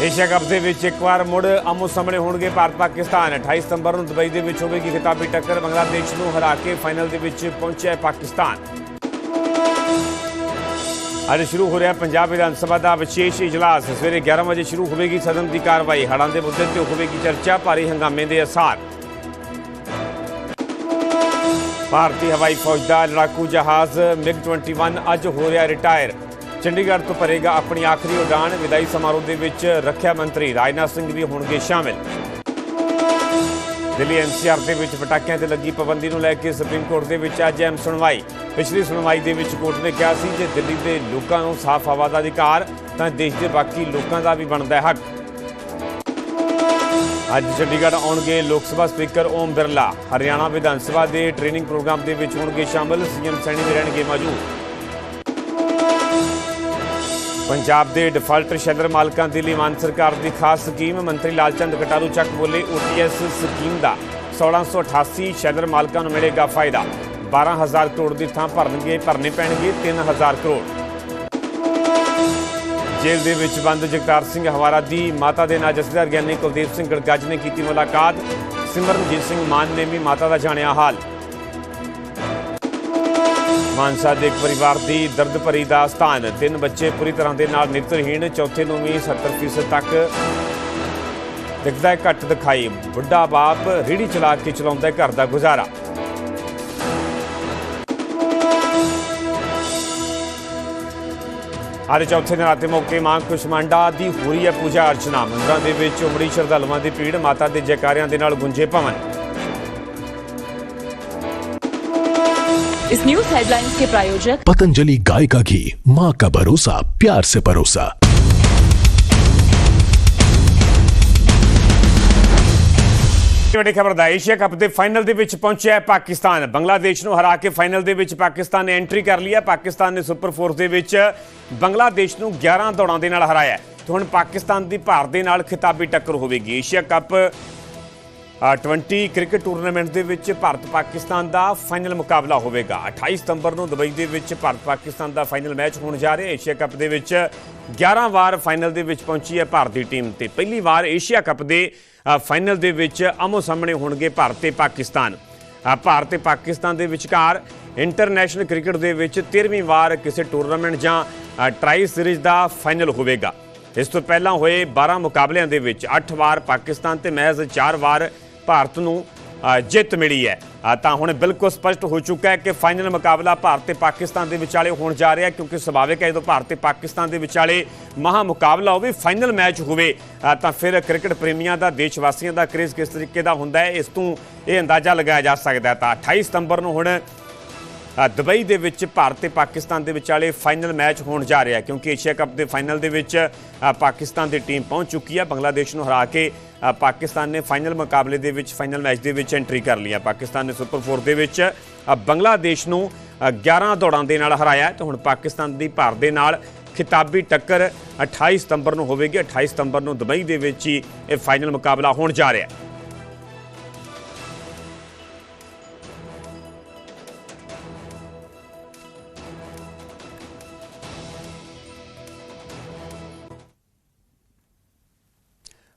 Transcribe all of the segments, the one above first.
Asia cup ਦੇ ਵਿੱਚ ਇੱਕ ਵਾਰ ਮੁੜ ਆਮੋ ਸਾਹਮਣੇ ਹੋਣਗੇ ਭਾਰਤ ਪਾਕਿਸਤਾਨ। 28 ਸਤੰਬਰ ਨੂੰ ਦੁਬਈ ਦੇ ਵਿੱਚ ਹੋਵੇਗੀ ਖਿਤਾਬੀ ਟੱਕਰ। ਬੰਗਲਾਦੇਸ਼ ਨੂੰ ਹਰਾ ਕੇ ਫਾਈਨਲ ਦੇ ਵਿੱਚ ਪਹੁੰਚਿਆ ਪਾਕਿਸਤਾਨ। ਅੱਜ ਸ਼ੁਰੂ ਹੋ ਰਿਹਾ ਪੰਜਾਬ ਵਿਧਾਨ ਸਭਾ ਦਾ ਵਿਸ਼ੇਸ਼ ਇਜਲਾਸ। ਸਵੇਰੇ 11 ਵਜੇ ਸ਼ੁਰੂ ਹੋਵੇਗੀ ਸਦਨ ਦੀ ਕਾਰਵਾਈ। ਹੜ੍ਹਾਂ ਦੇ ਮੁੱਦੇ ਤੇ ਹੋਵੇਗੀ ਚਰਚਾ, ਭਾਰੀ ਹੰਗਾਮੇ ਦੇ ਅਸਾਰ। ਭਾਰਤੀ ਹਵਾਈ ਫੌਜ ਦਾ ਲੜਾਕੂ ਜਹਾਜ਼, ਮਿਗ 21 ਅੱਜ ਹੋ ਰਿਹਾ ਰਿਟਾਇਰ। ਚੰਡੀਗੜ੍ਹ ਤੋਂ ਭਰੇਗਾ ਆਪਣੀ ਆਖਰੀ ਉਡਾਨ ਵਿਦਾਈ ਸਮਾਰੋਹ ਦੇ ਵਿੱਚ ਰੱਖਿਆ ਮੰਤਰੀ ਰਾਜਨਾਥ ਸਿੰਘ ਵੀ ਹੋਣਗੇ ਸ਼ਾਮਿਲ। ਦਿੱਲੀ ਐਨਸੀਆਰ ਦੇ ਵਿੱਚ ਪਟਾਕਿਆਂ ਤੇ ਲੱਗੀ ਪਾਬੰਦੀ ਨੂੰ ਲੈ ਕੇ ਸੁਪਰੀਮ ਕੋਰਟ ਦੇ ਵਿੱਚ ਅੱਜ ਅਹਿਮ ਸੁਣਵਾਈ। ਪਿਛਲੀ ਸੁਣਵਾਈ ਦੇ ਵਿੱਚ ਕੋਰਟ ਨੇ ਕਿਹਾ ਸੀ ਜੇ ਦਿੱਲੀ ਦੇ ਲੋਕਾਂ ਨੂੰ ਸਾਫ਼ ਹਵਾ ਦਾ ਅਧਿਕਾਰ, ਤਾਂ ਦੇਸ਼ ਦੇ ਬਾਕੀ ਲੋਕਾਂ ਦਾ ਵੀ ਬਣਦਾ ਹੈ ਹੱਕ। ਅੱਜ ਚੰਡੀਗੜ੍ਹ ਆਉਣਗੇ ਲੋਕ ਸਭਾ ਸਪੀਕਰ ਓਮ ਬਿਰਲਾ। ਹਰਿਆਣਾ ਵਿਧਾਨ ਸਭਾ ਦੇ ਟ੍ਰੇਨਿੰਗ ਪ੍ਰੋਗਰਾਮ ਦੇ ਵਿੱਚ ਹੋਣਗੇ ਸ਼ਾਮਲ। ਸੀਐਮ ਸੈਣੀ ਦੇ ਰਹਿਣਗੇ ਮੌਜੂਦ। ਪੰਜਾਬ ਦੇ ਡਿਫਾਲਟਰ ਸ਼ੈਲਰ ਮਾਲਕਾਂ ਦੇ ਲਈ ਮਾਨ ਸਰਕਾਰ ਦੀ ਖਾਸ ਸਕੀਮ, ਮੰਤਰੀ ਲਾਲਚੰਦ ਕਟਾਰੂ ਚੱਕ ਬੋਲੇ ਓਟੀਐਸ ਸਕੀਮ ਦਾ। 1688 ਸ਼ੈਲਰ ਮਾਲਕਾਂ ਨੂੰ ਮਿਲੇਗਾ ਫਾਇਦਾ। 12000 ਕਰੋੜ ਦੀ ਥਾਂ ਭਰਨਗੇ, ਭਰਨੇ ਪੈਣਗੇ 3000 ਕਰੋੜ। ਜੇਲ੍ਹ ਦੇ ਵਿੱਚ ਬੰਦ ਜਗਤਾਰ ਸਿੰਘ ਹਵਾਰਾ ਦੀ ਮਾਤਾ ਦੇ ਨਾਲ ਜਸਦਾਰ ਗਿਆਨੀ ਕੁਲਦੀਪ ਸਿੰਘ ਗੜਗੱਜ ਨੇ ਕੀਤੀ ਮੁਲਾਕਾਤ। ਸਿਮਰਨਜੀਤ ਸਿੰਘ ਮਾਨ ਨੇ ਵੀ ਮਾਤਾ ਦਾ ਜਾਣਿਆ ਹਾਲ। ਮਾਨਸਾ ਦੇ ਇੱਕ ਪਰਿਵਾਰ ਦੀ ਦਰਦ ਭਰੀ ਦਾਸਤਾਨ ਤਿੰਨ ਬੱਚੇ ਪੂਰੀ ਤਰ੍ਹਾਂ ਦੇ ਨਾਲ ਨੇਤਰਹੀਣ ਚੌਥੇ ਨੂੰ ਵੀ 70% ਤੱਕ ਦਿਖਦਾ ਘੱਟ ਦਿਖਾਈ। ਬੁੱਢਾ ਬਾਪ ਰੀੜੀ ਚਲਾ ਕੇ ਚਲਾਉਂਦਾ ਘਰ ਦਾ ਗੁਜ਼ਾਰਾ। ਅੱਜ ਚੌਥੇ ਦਿਨ ਦੇ ਮੌਕੇ ਮਾਂ ਕੁਸ਼ਮੰਡਾ ਦੀ ਹੋ ਰਹੀ ਹੈ ਪੂਜਾ ਅਰਚਨਾ। ਮੰਦਰਾਂ ਦੇ ਵਿੱਚ ਉਮੜੀ ਸ਼ਰਧਾਲੂਆਂ ਦੀ ਭੀੜ, ਮਾਤਾ ਦੇ ਜੈਕਾਰਿਆਂ ਦੇ ਨਾਲ ਗੁੰਜੇ ਭਵਨ। इस न्यूज हेडलाइंस के प्रायोजक पतंजलि गाय का घी माँ का भरोसा प्यार से परोसा ਵੱਡੀ ਖਬਰ ਦਾ ਏਸ਼ੀਆ ਕੱਪ ਦੇ ਫਾਈਨਲ ਦੇ ਵਿੱਚ ਪਹੁੰਚਿਆ ਹੈ ਪਾਕਿਸਤਾਨ ਬੰਗਲਾਦੇਸ਼ ਨੂੰ ਹਰਾ ਕੇ ਫਾਈਨਲ ਦੇ ਵਿੱਚ ਪਾਕਿਸਤਾਨ ਨੇ ਐਂਟਰੀ ਕਰ ਲਈ ਹੈ ਪਾਕਿਸਤਾਨ ਨੇ ਸੁਪਰ ਫੋਰਸ ਦੇ ਵਿੱਚ ਬੰਗਲਾਦੇਸ਼ ਨੂੰ 11 ਦੌੜਾਂ ਦੇ ਨਾਲ ਹਰਾਇਆ ਹੈ ਤੇ ਹੁਣ ਪਾਕਿਸਤਾਨ ਦੀ ਭਾਰਤ ਦੇ ਨਾਲ ਖਿਤਾਬੀ ਟੱਕਰ ਹੋਵੇਗੀ ਏਸ਼ੀਆ ਕੱਪ ਅ, 20 ਕ੍ਰਿਕਟ ਟੂਰਨਾਮੈਂਟ ਦੇ ਵਿੱਚ ਭਾਰਤ ਪਾਕਿਸਤਾਨ ਦਾ ਫਾਈਨਲ ਮੁਕਾਬਲਾ ਹੋਵੇਗਾ। 28 ਸਤੰਬਰ ਨੂੰ ਦੁਬਈ ਦੇ ਵਿੱਚ ਭਾਰਤ ਪਾਕਿਸਤਾਨ ਦਾ ਫਾਈਨਲ ਮੈਚ ਹੋਣ ਜਾ ਰਿਹਾ। ਏਸ਼ੀਆ ਕੱਪ ਦੇ ਵਿੱਚ 11 ਵਾਰ ਫਾਈਨਲ ਦੇ ਵਿੱਚ ਪਹੁੰਚੀ ਹੈ ਭਾਰਤ ਦੀ ਟੀਮ ਤੇ ਪਹਿਲੀ ਵਾਰ ਏਸ਼ੀਆ ਕੱਪ ਦੇ ਫਾਈਨਲ ਦੇ ਵਿੱਚ ਆਮੋ ਸਾਹਮਣੇ ਹੋਣਗੇ ਭਾਰਤ ਤੇ ਪਾਕਿਸਤਾਨ। ਭਾਰਤ ਤੇ ਪਾਕਿਸਤਾਨ ਦੇ ਵਿਚਕਾਰ ਇੰਟਰਨੈਸ਼ਨਲ ਕ੍ਰਿਕਟ ਦੇ ਵਿੱਚ 13ਵੀਂ ਵਾਰ ਕਿਸੇ ਟੂਰਨਾਮੈਂਟ ਜਾਂ ਟਰਾਈ ਸੀਰੀਜ਼ ਦਾ ਫਾਈਨਲ ਹੋਵੇਗਾ। ਇਸ ਤੋਂ ਪਹਿਲਾਂ ਹੋਏ 12 ਮੁਕਾਬਲਿਆਂ ਦੇ ਵਿੱਚ 8 ਵਾਰ ਪਾਕਿਸਤਾਨ ਤੇ ਮਹਿਜ਼ 4 ਵਾਰ ਭਾਰਤ ਨੂੰ ਜਿੱਤ ਮਿਲੀ ਹੈ। ਤਾਂ ਹੁਣ ਬਿਲਕੁਲ ਸਪਸ਼ਟ ਹੋ ਚੁੱਕਾ ਹੈ ਕਿ ਫਾਈਨਲ ਮੁਕਾਬਲਾ ਭਾਰਤ ਤੇ ਪਾਕਿਸਤਾਨ ਦੇ ਵਿਚਾਲੇ ਹੋਣ ਜਾ ਰਿਹਾ ਕਿਉਂਕਿ ਸੁਭਾਵਿਕ ਹੈ ਜਦੋਂ ਭਾਰਤ ਤੇ ਪਾਕਿਸਤਾਨ ਦੇ ਵਿਚਾਲੇ ਮਹਾ ਮੁਕਾਬਲਾ ਹੋਵੇ, ਫਾਈਨਲ ਮੈਚ ਹੋਵੇ ਤਾਂ ਫਿਰ ਕ੍ਰਿਕਟ ਪ੍ਰੇਮੀਆਂ ਦਾ ਦੇਸ਼ ਵਾਸੀਆਂ ਦਾ ਕ੍ਰੇਜ਼ ਕਿਸ ਤਰੀਕੇ ਦਾ ਹੁੰਦਾ ਹੈ, ਇਸ ਤੋਂ ਇਹ ਅੰਦਾਜ਼ਾ ਲਗਾਇਆ ਜਾ ਸਕਦਾ ਹੈ। ਤਾਂ 28 ਸਤੰਬਰ ਨੂੰ ਹੁਣ ਦੁਬਈ ਦੇ ਵਿੱਚ ਭਾਰਤ ਤੇ ਪਾਕਿਸਤਾਨ ਦੇ ਵਿਚਾਲੇ ਫਾਈਨਲ ਮੈਚ ਹੋਣ ਜਾ ਰਿਹਾ ਕਿਉਂਕਿ ਏਸ਼ੀਆ ਕੱਪ ਦੇ ਫਾਈਨਲ ਦੇ ਵਿੱਚ ਪਾਕਿਸਤਾਨ ਦੀ ਟੀਮ ਪਹੁੰਚ ਚੁੱਕੀ ਹੈ। ਬੰਗਲਾਦੇਸ਼ ਨੂੰ ਹਰਾ ਕੇ ਪਾਕਿਸਤਾਨ ਨੇ ਫਾਈਨਲ ਮੁਕਾਬਲੇ ਦੇ ਵਿੱਚ ਫਾਈਨਲ ਮੈਚ ਦੇ ਵਿੱਚ ਐਂਟਰੀ ਕਰ ਲਈ ਹੈ। ਪਾਕਿਸਤਾਨ ਨੇ ਸੁਪਰ 4 ਦੇ ਵਿੱਚ ਬੰਗਲਾਦੇਸ਼ ਨੂੰ ਅ, 11 ਦੌੜਾਂ ਦੇ ਨਾਲ ਹਰਾਇਆ ਹੈ। ਤੇ ਹੁਣ ਪਾਕਿਸਤਾਨ ਦੀ ਭਾਰਤ ਦੇ ਨਾਲ ਖਿਤਾਬੀ ਟੱਕਰ 28 ਸਤੰਬਰ ਨੂੰ ਹੋਵੇਗੀ। 28 ਸਤੰਬਰ ਨੂੰ ਦੁਬਈ ਦੇ ਵਿੱਚ ਹੀ ਇਹ ਫਾਈਨਲ ਮੁਕਾਬਲਾ ਹੋਣ ਜਾ ਰਿਹਾ ਹੈ।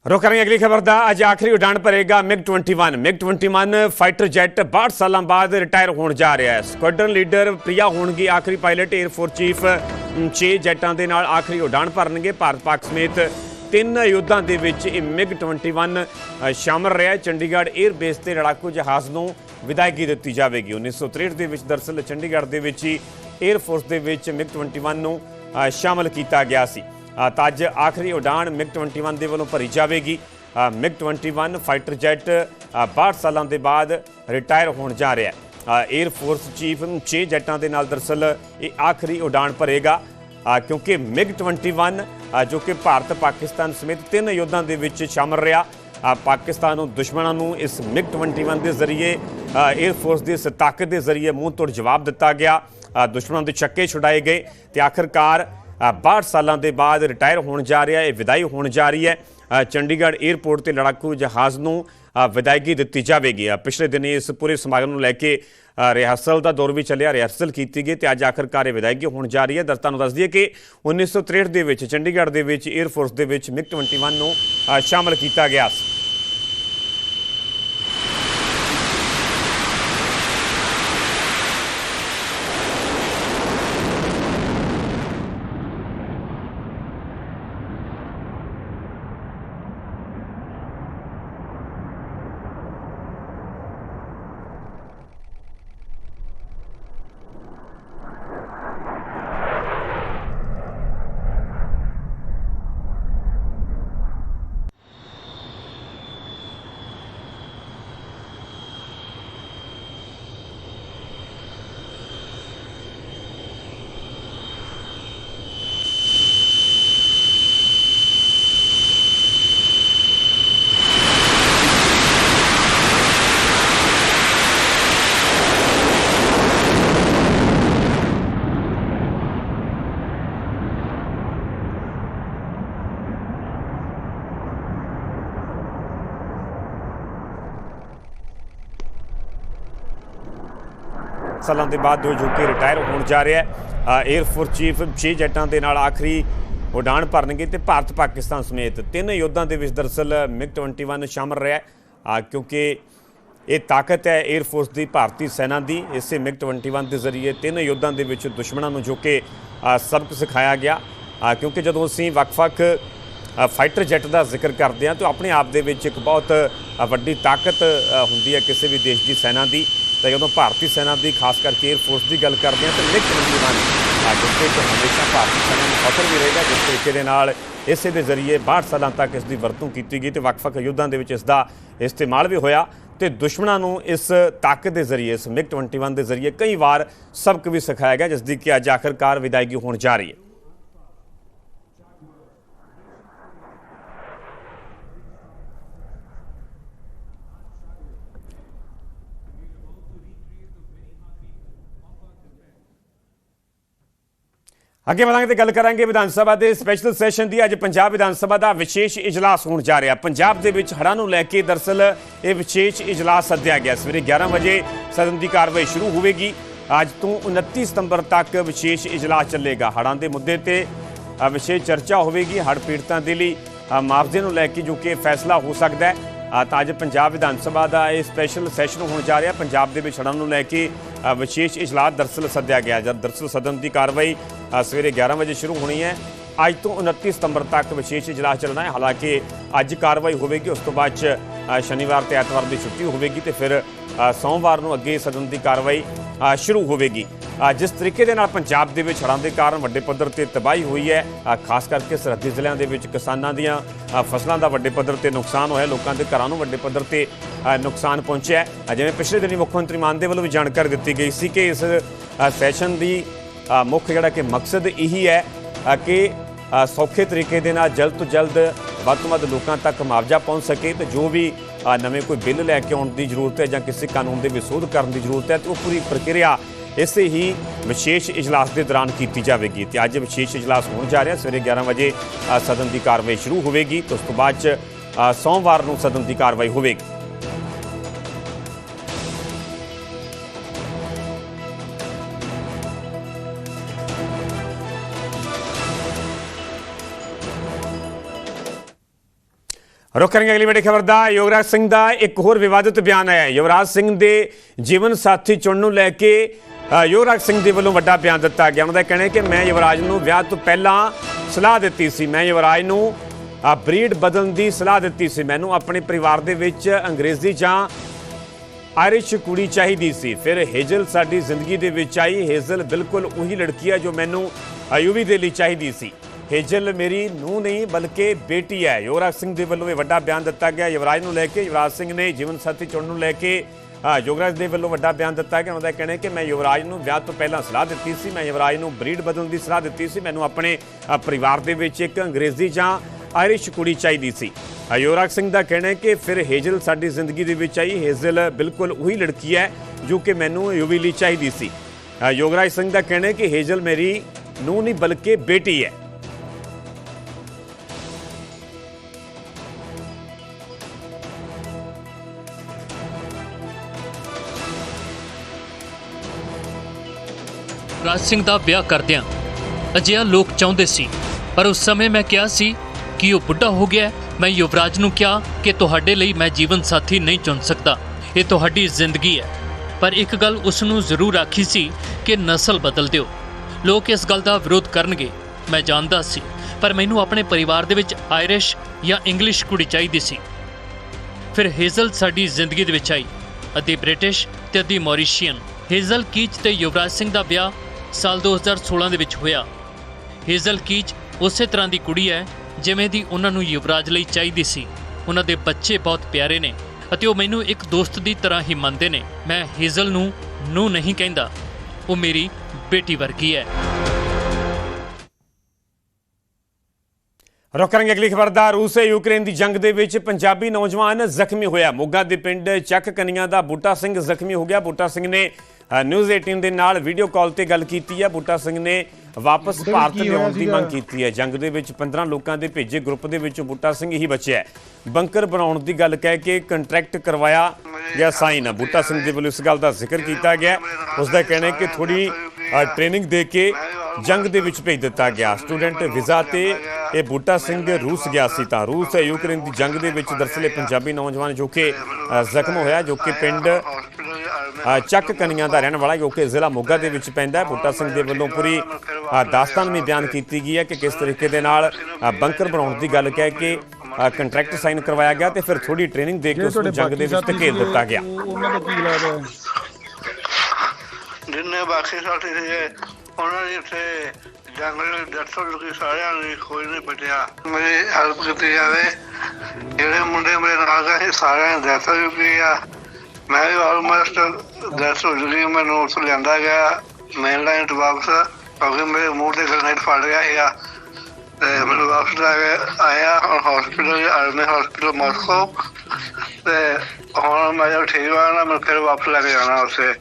ਰੁਕ ਰਹੇ ਅਗਲੀ ਖਬਰ ਦਾ। ਅੱਜ ਆਖਰੀ ਉਡਾਨ ਭਰੇਗਾ ਮਿਗ 21 ਮਿਗ 21 ਫਾਈਟਰ ਜੈਟ 62 ਸਾਲਾਂ ਬਾਅਦ ਰਿਟਾਇਰ ਹੋਣ ਜਾ ਰਿਹਾ ਹੈ। ਸਕੁਆਡਰਨ ਲੀਡਰ ਪ੍ਰਿਆ ਹੋਣਗੇ ਆਖਰੀ ਪਾਇਲਟ 에ਅਰ ਫੋਰਸ ਚੀਫ 6 ਜੈਟਾਂ ਦੇ ਨਾਲ ਆਖਰੀ ਉਡਾਨ ਭਰਨਗੇ। ਭਾਰਤ ਪਾਕ ਸਮੇਤ ਤਿੰਨ ਯੁੱਧਾਂ ਦੇ ਵਿੱਚ ਇਹ ਮਿਗ 21 ਸ਼ਾਮਲ ਰਿਹਾ ਚੰਡੀਗੜ੍ਹ 에ਅਰ ਬੇਸ ਤੇ ਲੜਾਕੂ ਜਹਾਜ਼ ਨੂੰ ਵਿਦਾਇਗੀ ਦਿੱਤੀ ਜਾਵੇਗੀ। 1963 ਦੇ ਵਿੱਚ ਦਰਸਲ ਚੰਡੀਗੜ੍ਹ ਦੇ ਵਿੱਚ ਹੀ 에ਅਰ ਫੋਰਸ ਦੇ ਵਿੱਚ ਮਿਗ 21 ਨੂੰ ਸ਼ਾਮਲ ਕੀਤਾ ਗਿਆ ਸੀ। ਤਾਂ ਅੱਜ ਆਖਰੀ ਉਡਾਨ ਮਿਗ 21 ਦੇ ਵੱਲੋਂ ਭਰੀ ਜਾਵੇਗੀ। ਅ, ਮਿਗ 21 ਫਾਈਟਰ ਜੈਟ ਅ, 62 ਸਾਲਾਂ ਦੇ ਬਾਅਦ ਰਿਟਾਇਰ ਹੋਣ ਜਾ ਰਿਹਾ ਹੈ। ਅ, 에ਅਰ ਫੋਰਸ ਚੀਫ 6 ਜੈਟਾਂ ਦੇ ਨਾਲ ਦਰਸਲ ਇਹ ਆਖਰੀ ਉਡਾਨ ਭਰੇਗਾ। ਕਿਉਂਕਿ ਮਿਗ 21 ਅ, ਜੋ ਕਿ ਭਾਰਤ ਪਾਕਿਸਤਾਨ ਸਮੇਤ ਤਿੰਨ ਯੁੱਧਾਂ ਦੇ ਵਿੱਚ ਸ਼ਾਮਲ ਰਿਹਾ। ਪਾਕਿਸਤਾਨ ਨੂੰ ਦੁਸ਼ਮਣਾਂ ਨੂੰ ਇਸ ਮਿਗ 21 ਦੇ ਜ਼ਰੀਏ 에ਅਰ ਫੋਰਸ ਦੀ ਇਸ ਤਾਕਤ ਦੇ ਜ਼ਰੀਏ ਮੂੰਹ ਤੋੜ ਜਵਾਬ ਦਿੱਤਾ ਗਿਆ। ਦੁਸ਼ਮਣਾਂ ਦੇ ਛੱਕੇ ਛੁਡਾਏ ਗਏ ਤੇ ਆਖਰਕਾਰ 62 ਸਾਲਾਂ ਦੇ ਬਾਅਦ ਰਿਟਾਇਰ ਹੋਣ ਜਾ ਰਿਹਾ ਇਹ ਵਿਦਾਈ ਹੋਣ ਜਾ ਰਹੀ ਹੈ। ਚੰਡੀਗੜ੍ਹ 에ਅਰਪੋਰਟ ਤੇ ਲੜਾਕੂ ਜਹਾਜ਼ ਨੂੰ ਵਿਦਾਇਗੀ ਦਿੱਤੀ ਜਾਵੇਗੀ। ਅ, ਪਿਛਲੇ ਦਿਨੀ ਇਸ ਪੂਰੇ ਸਮਾਗਮ ਨੂੰ ਲੈ ਕੇ ਅ, ਰਿਹਰਸਲ ਦਾ ਦੌਰ ਵੀ ਚੱਲਿਆ ਰਿਹਰਸਲ ਕੀਤੀ ਗਈ ਤੇ ਅੱਜ ਆਖਰਕਾਰ ਇਹ ਵਿਦਾਇਗੀ ਹੋਣ ਜਾ ਰਹੀ ਹੈ। ਦਰਤਾਂ ਨੂੰ ਦੱਸ ਦਈਏ ਕਿ 1963 ਦੇ ਵਿੱਚ ਚੰਡੀਗੜ੍ਹ ਦੇ ਵਿੱਚ 에ਅਰ ਫੋਰਸ ਦੇ ਵਿੱਚ ਮਿਗ 21 ਨੂੰ ਅ, ਸ਼ਾਮਲ ਕੀਤਾ ਗਿਆ ਸੀ। ਸਾਲਾਂ ਦੇ ਬਾਅਦ ਜੋ ਕੇ ਰਿਟਾਇਰ ਹੋਣ ਜਾ ਰਿਹਾ ਹੈ 에ਅਰ ਫੋਰਸ ਚੀਫ 6 ਜੈਟਾਂ ਦੇ ਨਾਲ ਆਖਰੀ ਉਡਾਣ ਭਰਨਗੇ ਤੇ ਭਾਰਤ ਪਾਕਿਸਤਾਨ ਸਮੇਤ ਤਿੰਨ ਯੋਧਾਂ ਦੇ ਵਿੱਚ ਦਰਸਲ ਮਿਗ 21 ਸ਼ਾਮਲ ਰਿਹਾ ਹੈ, ਕਿਉਂਕਿ ਇਹ ਤਾਕਤ ਹੈ 에ਅਰ ਫੋਰਸ ਦੀ ਭਾਰਤੀ ਸੈਨਾ ਦੀ। ਇਸੇ ਮਿਗ 21 ਦੇ ਜ਼ਰੀਏ ਤਿੰਨ ਯੋਧਾਂ ਦੇ ਵਿੱਚ ਦੁਸ਼ਮਣਾਂ ਨੂੰ ਜੋ ਕਿ ਅ, ਸਬਕ ਸਿਖਾਇਆ ਗਿਆ। ਕਿਉਂਕਿ ਜਦੋਂ ਅਸੀਂ ਵੱਖ-ਵੱਖ ਫਾਈਟਰ ਜੈਟ ਦਾ ਜ਼ਿਕਰ ਕਰਦੇ ਹਾਂ ਤਾਂ ਆਪਣੇ ਆਪ ਦੇ ਵਿੱਚ ਇੱਕ ਬਹੁਤ ਵੱਡੀ ਤਾਕਤ ਹੁੰਦੀ ਹੈ ਕਿਸੇ ਵੀ ਦੇਸ਼ ਦੀ ਸੈਨਾ ਦੀ। ਤਾਂ ਜਦੋਂ ਭਾਰਤੀ ਸੈਨਾ ਦੀ, ਖਾਸ ਕਰਕੇ 에ਅਰ ਫੋਰਸ ਦੀ ਗੱਲ ਕਰਦੇ ਹਾਂ, ਤਾਂ ਮਿਗ 21 ਜਿਸ ਦੇ ਵਿੱਚ ਹਮੇਸ਼ਾ ਭਾਰਤੀ ਸੈਨਾ ਨੂੰ ਫਖਰ ਵੀ ਰਹੇਗਾ, ਜਿਸ ਤਰੀਕੇ ਦੇ ਨਾਲ ਇਸੇ ਦੇ ਜ਼ਰੀਏ 62 ਸਾਲਾਂ ਤੱਕ ਇਸ ਦੀ ਵਰਤੋਂ ਕੀਤੀ ਗਈ, ਤੇ ਵੱਖ-ਵੱਖ ਯੁੱਧਾਂ ਦੇ ਵਿੱਚ ਇਸ ਦਾ ਇਸਤੇਮਾਲ ਵੀ ਹੋਇਆ, ਤੇ ਦੁਸ਼ਮਣਾਂ ਨੂੰ ਇਸ ਤਾਕਤ ਦੇ ਜ਼ਰੀਏ, ਇਸ ਮਿਗ 21 ਦੇ ਜ਼ਰੀਏ ਕਈ ਵਾਰ ਸਬਕ ਵੀ ਸਿਖਾਇਆ ਗਿਆ, ਜਿਸ ਦੀ ਕਿ ਅੱਜ ਆਖਰਕਾਰ ਵਿਦਾਇਗੀ ਹੋਣ ਜਾ ਰਹੀ ਹੈ। ਅੱਗੇ ਵਧਾਂਗੇ ਤੇ ਗੱਲ ਕਰਾਂਗੇ ਵਿਧਾਨ ਸਭਾ ਦੇ ਸਪੈਸ਼ਲ ਸੈਸ਼ਨ ਦੀ। ਅੱਜ ਪੰਜਾਬ ਵਿਧਾਨ ਸਭਾ ਦਾ ਵਿਸ਼ੇਸ਼ ਇਜਲਾਸ ਹੋਣ ਜਾ ਰਿਹਾ। ਪੰਜਾਬ ਦੇ ਵਿੱਚ ਹੜ੍ਹਾਂ ਨੂੰ ਲੈ ਕੇ ਦਰਸਲ ਇਹ ਵਿਸ਼ੇਸ਼ ਇਜਲਾਸ ਸੱਦਿਆ ਗਿਆ। ਸਵੇਰੇ 11 ਵਜੇ ਸਦਨ ਦੀ ਕਾਰਵਾਈ ਸ਼ੁਰੂ ਹੋਵੇਗੀ। ਅੱਜ ਤੋਂ 29 ਸਤੰਬਰ ਤੱਕ ਵਿਸ਼ੇਸ਼ ਇਜਲਾਸ ਚੱਲੇਗਾ। ਹੜ੍ਹਾਂ ਦੇ ਮੁੱਦੇ ਤੇ ਵਿਸ਼ੇਸ਼ ਚਰਚਾ ਹੋਵੇਗੀ। ਹੜ੍ਹ ਪੀੜਤਾਂ ਦੇ ਲਈ ਮੁਆਵਜ਼ੇ ਨੂੰ ਲੈ ਕੇ ਜੋ ਕਿ ਫੈਸਲਾ ਹੋ ਸਕਦਾ ਹੈ। ਤਾਂ ਅੱਜ ਪੰਜਾਬ ਵਿਧਾਨ ਸਭਾ ਦਾ ਇਹ ਸਪੈਸ਼ਲ ਸੈਸ਼ਨ ਹੋਣ ਜਾ ਰਿਹਾ। ਪੰਜਾਬ ਦੇ ਵਿੱਚ ਹੜ੍ਹਾਂ ਨੂੰ ਲੈ ਕੇ ਵਿਸ਼ੇਸ਼ ਇਜਲਾਸ ਦਰਸਲ ਸੱਦਿਆ ਗਿਆ। ਜਦ ਦਰਸਲ ਸਦਨ ਦੀ ਕਾਰਵਾਈ ਸਵੇਰੇ 11 ਵਜੇ ਸ਼ੁਰੂ ਹੋਣੀ ਹੈ। ਅੱਜ ਤੋਂ 29 ਸਤੰਬਰ ਤੱਕ ਵਿਸ਼ੇਸ਼ ਇਜਲਾਸ ਚੱਲਣਾ ਹੈ। ਹਾਲਾਂਕਿ ਅੱਜ ਕਾਰਵਾਈ ਹੋਵੇਗੀ ਉਸ ਤੋਂ ਬਾਅਦ 'ਚ, ਸ਼ਨੀਵਾਰ ਤੇ ਐਤਵਾਰ ਦੀ ਛੁੱਟੀ ਹੋਵੇਗੀ ਤੇ ਫਿਰ ਸੋਮਵਾਰ ਨੂੰ ਅੱਗੇ ਸਦਨ ਦੀ ਕਾਰਵਾਈ ਸ਼ੁਰੂ ਹੋਵੇਗੀ। ਜਿਸ ਤਰੀਕੇ ਦੇ ਨਾਲ ਪੰਜਾਬ ਦੇ ਵਿੱਚ ਹੜ੍ਹਾਂ ਦੇ ਕਾਰਨ ਵੱਡੇ ਪੱਧਰ ਤੇ ਤਬਾਹੀ ਹੋਈ ਹੈ ਖਾਸ ਕਰਕੇ ਸਰਹੱਦੀ ਜ਼ਿਲ੍ਹਿਆਂ ਦੇ ਵਿੱਚ ਕਿਸਾਨਾਂ ਦੀਆਂ ਫਸਲਾਂ ਦਾ ਵੱਡੇ ਪੱਧਰ ਤੇ ਨੁਕਸਾਨ ਹੋਇਆ, ਲੋਕਾਂ ਦੇ ਘਰਾਂ ਨੂੰ ਵੱਡੇ ਪੱਧਰ ਤੇ ਨੁਕਸਾਨ ਪਹੁੰਚਿਆ ਜਿਵੇਂ ਪਿਛਲੇ ਦਿਨੀ ਮੁੱਖ ਮੰਤਰੀ ਮਾਨ ਦੇ ਵੱਲੋਂ ਵੀ ਜਾਣਕਾਰੀ ਦਿੱਤੀ ਗਈ ਸੀ ਕਿ ਇਸ ਸੈਸ਼ਨ ਦੀ ਮੁੱਖ ਜਿਹੜਾ ਕਿ ਮਕਸਦ ਇਹੀ ਹੈ ਕਿ ਸੌਖੇ ਤਰੀਕੇ ਦੇ ਨਾਲ ਜਲਦ ਤੋਂ ਜਲਦ ਵੱਧ ਤੋਂ ਵੱਧ ਲੋਕਾਂ ਤੱਕ ਮੁਆਵਜ਼ਾ ਪਹੁੰਚ ਸਕੇ ਤੇ ਜੋ ਵੀ ਨਵੇਂ ਕੋਈ ਬਿੱਲ ਲੈ ਕੇ ਆਉਣ ਦੀ ਜ਼ਰੂਰਤ ਹੈ ਜਾਂ ਕਿਸੇ ਕਾਨੂੰਨ ਦੇ ਵਿੱਚ ਸੋਧ ਕਰਨ ਦੀ ਜ਼ਰੂਰਤ ਹੈ ਤੇ ਉਹ ਪੂਰੀ ਪ੍ਰਕਿਰਿਆ ਇਸੇ ਹੀ ਵਿਸ਼ੇਸ਼ ਇਜਲਾਸ ਦੇ ਦੌਰਾਨ ਕੀਤੀ ਜਾਵੇਗੀ। ਤੇ ਅੱਜ ਵਿਸ਼ੇਸ਼ ਇਜਲਾਸ ਹੋਣ ਜਾ ਰਿਹਾ ਸਵੇਰੇ 11 ਵਜੇ ਸਦਨ ਦੀ ਕਾਰਵਾਈ ਸ਼ੁਰੂ ਹੋਵੇਗੀ ਤੇ ਉਸ ਤੋਂ ਬਾਅਦ 'ਚ, ਸੋਮਵਾਰ ਨੂੰ ਸਦਨ ਦੀ ਕਾਰਵਾਈ ਹੋਵੇਗੀ। ਰੁਕ ਕਰਾਂਗੇ ਅਗਲੀ ਵੱਡੀ ਖਬਰ ਦਾ। ਯੁਵਰਾਜ ਸਿੰਘ ਦਾ ਇੱਕ ਹੋਰ ਵਿਵਾਦਿਤ ਬਿਆਨ ਆਇਆ ਹੈ। ਯੁਵਰਾਜ ਸਿੰਘ ਦੇ ਜੀਵਨ ਸਾਥੀ ਚੁਣਨ ਨੂੰ ਲੈ ਕੇ ਅ, ਯੁਵਰਾਜ ਸਿੰਘ ਦੇ ਵੱਲੋਂ ਵੱਡਾ ਬਿਆਨ ਦਿੱਤਾ ਗਿਆ। ਉਹਨਾਂ ਦਾ ਕਹਿਣਾ ਹੈ ਕਿ ਮੈਂ ਯੁਵਰਾਜ ਨੂੰ ਵਿਆਹ ਤੋਂ ਪਹਿਲਾਂ ਸਲਾਹ ਦਿੱਤੀ ਸੀ। ਮੈਂ ਯੁਵਰਾਜ ਨੂੰ ਅ, ਬਰੀਡ ਬਦਲਣ ਦੀ ਸਲਾਹ ਦਿੱਤੀ ਸੀ। ਮੈਨੂੰ ਆਪਣੇ ਪਰਿਵਾਰ ਦੇ ਵਿੱਚ ਅੰਗਰੇਜ਼ੀ ਜਾਂ ਆਇਰਿਸ਼ ਕੁੜੀ ਚਾਹੀਦੀ ਸੀ। ਫਿਰ ਹੇਜ਼ਲ ਸਾਡੀ ਜ਼ਿੰਦਗੀ ਦੇ ਵਿੱਚ ਆਈ। ਹੇਜ਼ਲ ਬਿਲਕੁਲ ਉਹੀ ਲੜਕੀ ਹੈ ਜੋ ਮੈਨੂੰ ਆਯੂਵੀ ਦੇ ਲਈ ਚਾਹੀਦੀ ਸੀ। ਹੇਜ਼ਲ ਮੇਰੀ ਨੂੰ ਨਹੀਂ ਬਲਕਿ ਬੇਟੀ ਹੈ। ਯੁਵਰਾਜ ਸਿੰਘ ਦੇ ਵੱਲੋਂ ਇਹ ਵੱਡਾ ਬਿਆਨ ਦਿੱਤਾ ਗਿਆ। ਯੁਵਰਾਜ ਨੂੰ ਲੈ ਕੇ ਯੁਵਰਾਜ ਸਿੰਘ ਨੇ ਜੀਵਨ ਸਾਥੀ ਚੁਣਨ ਨੂੰ ਲੈ ਕੇ ਯੋਗਰਾਜ ਦੇ ਵੱਲੋਂ ਵੱਡਾ ਬਿਆਨ ਦਿੱਤਾ ਗਿਆ। ਉਹਨਾਂ ਦਾ ਕਹਿਣਾ ਹੈ ਕਿ ਮੈਂ ਯੁਵਰਾਜ ਨੂੰ ਵਿਆਹ ਤੋਂ ਪਹਿਲਾਂ ਸਲਾਹ ਦਿੱਤੀ ਸੀ। ਮੈਂ ਯੁਵਰਾਜ ਨੂੰ ਬਰੀਡ ਬਦਲਣ ਦੀ ਸਲਾਹ ਦਿੱਤੀ ਸੀ। ਮੈਨੂੰ ਆਪਣੇ ਪਰਿਵਾਰ ਦੇ ਵਿੱਚ ਇੱਕ ਅੰਗਰੇਜ਼ੀ ਜਾਂ ਆਇਰਿਸ਼ ਕੁੜੀ ਚਾਹੀਦੀ ਸੀ। ਅ, ਯੁਵਰਾਜ ਸਿੰਘ ਦਾ ਕਹਿਣਾ ਹੈ ਕਿ ਫਿਰ ਹੇਜ਼ਲ ਸਾਡੀ ਜ਼ਿੰਦਗੀ ਦੇ ਵਿੱਚ ਆਈ। ਹੇਜ਼ਲ ਬਿਲਕੁਲ ਉਹੀ ਲੜਕੀ ਹੈ ਜੋ ਕਿ ਮੈਨੂੰ ਯੂਵੀ ਲਈ ਚਾਹੀਦੀ ਸੀ। ਯੋਗਰਾਜ ਸਿੰਘ ਦਾ ਕਹਿਣਾ ਹੈ ਕਿ ਹੇਜ਼ਲ ਮੇਰੀ ਨੂੰ ਨਹੀਂ ਬਲਕਿ ਬੇਟੀ ਹੈ। ਰਾਜ ਸਿੰਘ ਦਾ ਵਿਆਹ ਕਰਦਿਆਂ ਅਜਿਹਾ ਲੋਕ ਚਾਹੁੰਦੇ ਸੀ। ਪਰ ਉਸ ਸਮੇਂ ਮੈਂ ਕਿਹਾ ਸੀ ਕਿ ਉਹ ਬੁੱਢਾ ਹੋ ਗਿਆ ਮੈਂ ਯੁਵਰਾਜ ਨੂੰ ਕਿਹਾ ਕਿ ਤੁਹਾਡੇ ਲਈ ਮੈਂ ਜੀਵਨ ਸਾਥੀ ਨਹੀਂ ਚੁਣ ਸਕਦਾ। ਇਹ ਤੁਹਾਡੀ ਜ਼ਿੰਦਗੀ ਹੈ। ਪਰ ਇੱਕ ਗੱਲ ਉਸ ਨੂੰ ਜ਼ਰੂਰ ਆਖੀ ਸੀ ਕਿ ਨਸਲ ਬਦਲ ਦਿਓ। ਲੋਕ ਇਸ ਗੱਲ ਦਾ ਵਿਰੋਧ ਕਰਨਗੇ, ਮੈਂ ਜਾਣਦਾ ਸੀ। ਪਰ ਮੈਨੂੰ ਆਪਣੇ ਪਰਿਵਾਰ ਦੇ ਵਿੱਚ ਆਇਰਿਸ਼ ਜਾਂ ਇੰਗਲਿਸ਼ ਕੁੜੀ ਚਾਹੀਦੀ ਸੀ। ਫਿਰ ਹੇਜ਼ਲ ਸਾਡੀ ਜ਼ਿੰਦਗੀ ਦੇ ਵਿੱਚ ਆਈ। ਅੱਧੀ ਬ੍ਰਿਟਿਸ਼ ਤੇ ਅੱਧੀ ਮੌਰੀਸ਼ੀਅਨ। ਹੇਜ਼ਲ ਕੀਚ ਤੇ ਯੁਵਰਾਜ ਸਿੰਘ ਦਾ ਵਿਆਹ ਸਾਲ 2016 ਦੇ ਵਿੱਚ ਹੋਇਆ। ਹੇਜ਼ਲ ਕੀਚ ਉਸੇ ਤਰ੍ਹਾਂ ਦੀ ਕੁੜੀ ਹੈ, ਜਿਵੇਂ ਦੀ ਉਹਨਾਂ ਨੂੰ ਯੁਵਰਾਜ ਲਈ ਚਾਹੀਦੀ ਸੀ। ਉਹਨਾਂ ਦੇ ਬੱਚੇ ਬਹੁਤ ਪਿਆਰੇ ਨੇ ਅਤੇ ਉਹ ਮੈਨੂੰ ਇੱਕ ਦੋਸਤ ਦੀ ਤਰ੍ਹਾਂ ਹੀ ਮੰਨਦੇ ਨੇ। ਮੈਂ ਹੇਜ਼ਲ ਨੂੰ ਨੂੰ ਨਹੀਂ ਕਹਿੰਦਾ। ਉਹ ਮੇਰੀ ਬੇਟੀ ਵਰਗੀ ਹੈ। ਰੁਕ ਕਰਾਂਗੇ ਅਗਲੀ ਖਬਰ ਦਾ। ਰੂਸ ਤੇ ਯੂਕਰੇਨ ਦੀ ਜੰਗ ਦੇ ਵਿੱਚ ਪੰਜਾਬੀ ਨੌਜਵਾਨ ਜ਼ਖਮੀ ਹੋਇਆ। ਮੋਗਾ ਦੇ ਪਿੰਡ ਚੱਕ ਕਨੀਆਂ ਦਾ ਬੂਟਾ ਸਿੰਘ ਜ਼ਖਮੀ ਹੋ ਗਿਆ। ਬੂਟਾ ਸਿੰਘ ਨੇ ਨਿਊਜ਼ 18 ਦੇ ਨਾਲ ਵੀਡੀਓ ਕਾਲ ਤੇ ਗੱਲ ਕੀਤੀ ਹੈ ਬੂਟਾ ਸਿੰਘ ਨੇ ਵਾਪਸ ਭਾਰਤ ਲਿਆਉਣ ਦੀ ਮੰਗ ਕੀਤੀ ਹੈ। ਜੰਗ ਦੇ ਵਿੱਚ 15 ਲੋਕਾਂ ਦੇ ਭੇਜੇ ਗਰੁੱਪ ਦੇ ਵਿੱਚੋਂ ਬੂਟਾ ਸਿੰਘ ਹੀ ਬਚਿਆ ਹੈ। ਬੰਕਰ ਬਣਾਉਣ ਦੀ ਗੱਲ ਕਹਿ ਕੇ ਕੰਟਰੈਕਟ ਕਰਵਾਇਆ ਗਿਆ ਸਾਈਨ ਹੈ ਬੂਟਾ ਸਿੰਘ ਦੇ ਵੱਲੋਂ ਇਸ ਗੱਲ ਦਾ ਜ਼ਿਕਰ ਕੀਤਾ ਗਿਆ। ਉਸ ਦਾ ਕਹਿਣਾ ਹੈ ਕਿ ਥੋੜੀ ਟ੍ਰੇਨਿੰਗ ਦੇ ਕੇ ਜੰਗ ਦੇ ਵਿੱਚ ਭੇਜ ਦਿੱਤਾ ਗਿਆ। ਸਟੂਡੈਂਟ ਵੀਜ਼ਾ ਤੇ ਇਹ ਬੂਟਾ ਸਿੰਘ ਰੂਸ ਗਿਆ ਸੀ ਤਾਂ ਰੂਸ ਤੇ ਯੂਕਰੇਨ ਦੀ ਜੰਗ ਦੇ ਵਿੱਚ ਦਰਸਲੇ ਪੰਜਾਬੀ ਨੌਜਵਾਨ ਜੋ ਕਿ ਜ਼ਖਮ ਹੋਇਆ ਜੋ ਕਿ ਪਿੰਡ ਚੱਕ ਕਨੀਆਂ ਦਾ ਰਹਿਣ ਵਾਲਾ ਜੋ ਕਿ ਜ਼ਿਲ੍ਹਾ ਮੋਗਾ ਦੇ ਵਿੱਚ ਪੈਂਦਾ ਹੈ। ਬੂਟਾ ਸਿੰਘ ਦੇ ਵੱਲੋਂ ਪੂਰੀ ਦਾਸਤਾਨ ਵੀ ਬਿਆਨ ਕੀਤੀ ਗਈ ਹੈ ਕਿ ਕਿਸ ਤਰੀਕੇ ਦੇ ਨਾਲ ਬੰਕਰ ਬਣਾਉਣ ਦੀ ਗੱਲ ਕਹਿ ਕੇ ਕੰਟਰੈਕਟ ਸਾਈਨ ਕਰਵਾਇਆ ਗਿਆ ਤੇ ਫਿਰ ਥੋੜੀ ਟ੍ਰੇਨਿੰਗ ਦੇ ਕੇ ਉਸ ਨੂੰ ਜੰਗ ਦੇ ਵਿੱਚ ਧਕੇਲ ਦਿੱਤਾ ਗਿਆ। ਉਹਨਾਂ ਦਾ ਕੀ ਜਿੰਨੇ ਬਾਕੀ ਸਾਥੀ ਸੀਗੇ ਉਹਨਾਂ ਨੇ ਇੱਥੇ ਜੰਗਲ ਡੱਟੋ ਲੋਕੀ ਸਾਰਿਆਂ ਨੇ ਕੋਈ ਨਹੀਂ ਬਚਿਆ ਮੇਰੀ ਹੈਲਪ ਕੀਤੀ ਜਾਵੇ। ਜਿਹੜੇ ਮੁੰਡੇ ਮੇਰੇ ਨਾਲ ਗਏ ਸਾਰਿਆਂ ਨੇ ਹੋ ਚੁੱਕੀ ਆ। ਮੈਂ ਵੀ ਆਲਮੋਸਟ ਡੈਥ ਹੋ ਚੁੱਕੀ ਮੈਨੂੰ ਉਸ ਲਿਆਂਦਾ ਗਿਆ ਮੇਨ ਲਾਈਨ ਤੋਂ ਵਾਪਸ ਕਿਉਂਕਿ ਮੇਰੇ ਮੂੰਹ ਤੇ ਗ੍ਰੇਨੇਡ ਫੜ ਗਿਆ ਸੀਗਾ ਤੇ ਮੈਨੂੰ ਵਾਪਸ ਆ ਕੇ ਆਇਆ ਹਸਪੀਟਲ ਆਰਮੀ ਹਸਪੀਟਲ ਮਾਸਕੋ ਤੇ ਹੁਣ ਮੈਂ ਠੀਕ ਹੋਇਆ ਨਾ ਮੈਂ ਫਿਰ ਵਾਪਸ ਲੈ ਕੇ ਜਾਣਾ ਉਸੇ